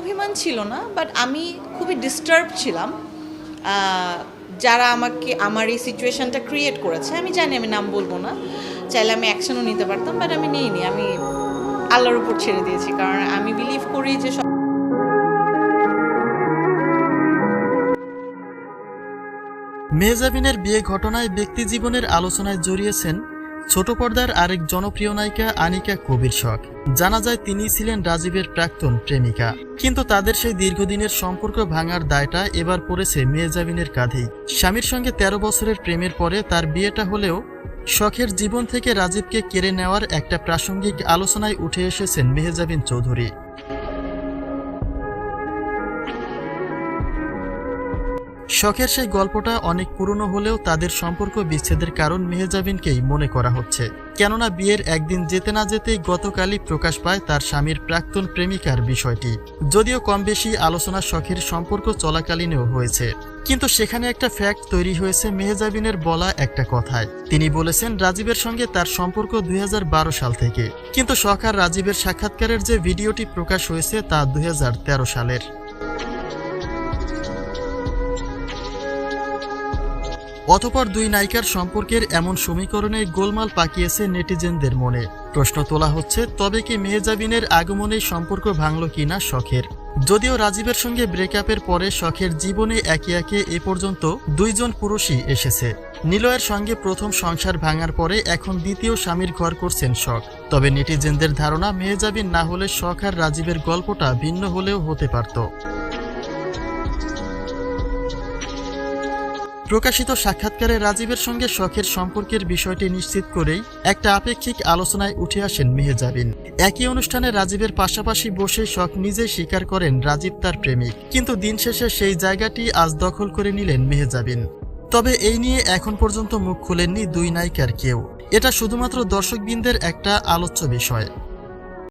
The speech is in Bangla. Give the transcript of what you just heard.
অভিমান ছিল না বাট আমি খুবই ডিস্টার্ব ছিলাম। যারা আমাকে, আমার এই সিচুয়েশনটা ক্রিয়েট করেছে, আমি জানি আমি নাম বলব না, চাইলে আমি অ্যাকশনও নিতে পারতাম বাট আমি নিইনি, আমি আল্লাহর উপর ছেড়ে দিয়েছি, কারণ আমি বিলিভ করি যে সব মেহজাবিনের বিয়ে ঘটনায় ব্যক্তি জীবনের আলোচনায় জড়িয়েছেন ছোট পর্দার আরেক জনপ্রিয় নায়িকা আনিকা কবির শখ। জানা যায় তিনি ছিলেন রাজীবের প্রাক্তন প্রেমিকা। কিন্তু তাদের সেই দীর্ঘদিনের সম্পর্ক ভাঙার দায়টা এবার পড়েছে মেহজাবিনের কাঁধেই। স্বামীর সঙ্গে ১৩ বছরের প্রেমের পরে তার বিয়েটা হলেও শখের জীবন থেকে রাজীবকে কেড়ে নেওয়ার একটা প্রাসঙ্গিক আলোচনায় উঠে এসেছেন মেহেজাবিন চৌধুরী। শখের সেই গল্পটা অনেক পুরনো হলেও তাদের সম্পর্ক বিচ্ছেদের কারণ মেহজাবিনকেই মনে করা হচ্ছে। কেননা বিয়ের একদিন যেতে না যেতেই গতকালই প্রকাশ পায় তার স্বামীর প্রাক্তন প্রেমিকার বিষয়টি। যদিও কম বেশি আলোচনা শখের সম্পর্ক চলাকালীনও হয়েছে। কিন্তু সেখানে একটা ফ্যাক্ট তৈরি হয়েছে মেহজাবিনের বলা একটা কথায়। তিনি বলেছেন, রাজীবের সঙ্গে তার সম্পর্ক দুই হাজার বারো সাল থেকে। কিন্তু শখ আর রাজীবের সাক্ষাৎকারের যে ভিডিওটি প্রকাশ হয়েছে তা দুই হাজার তেরো সালের। অতপর দুই নায়িকার সম্পর্কের এমন সমীকরণে গোলমাল পাকিয়েছে নেটিজেনদের মনে। প্রশ্ন তোলা হচ্ছে, তবে কি মেহজাবিনের আগমনে সম্পর্ক ভাঙল কিনা শখের? যদিও রাজীবের সঙ্গে ব্রেকআপের পরে শখের জীবনে একে একে এ পর্যন্ত দুইজন পুরুষই এসেছে। নিলয়ের সঙ্গে প্রথম সংসার ভাঙার পরে এখন দ্বিতীয় স্বামীর ঘর করছেন শখ। তবে নেটিজেনদের ধারণা, মেহজাবিন না হলে শখ আর রাজীবের গল্পটা ভিন্ন হলেও হতে পারত। প্রকাশিত সাক্ষাৎকারে রাজীবের সঙ্গে শখের সম্পর্কের বিষয়টি নিশ্চিত করেই একটা আপেক্ষিক আলোচনায় উঠে আসেন মেহেজাবিন। একই অনুষ্ঠানে রাজীবের পাশাপাশি বসে শখ নিজেই স্বীকার করেন রাজীব তার প্রেমিক। কিন্তু দিন শেষে সেই জায়গাটি আজ দখল করে নিলেন মেহেজাবিন। তবে এই নিয়ে এখন পর্যন্ত মুখ খুলেননি দুই নায়িকার কেউ। এটা শুধুমাত্র দর্শকবৃন্দের একটা আলোচ্য বিষয়।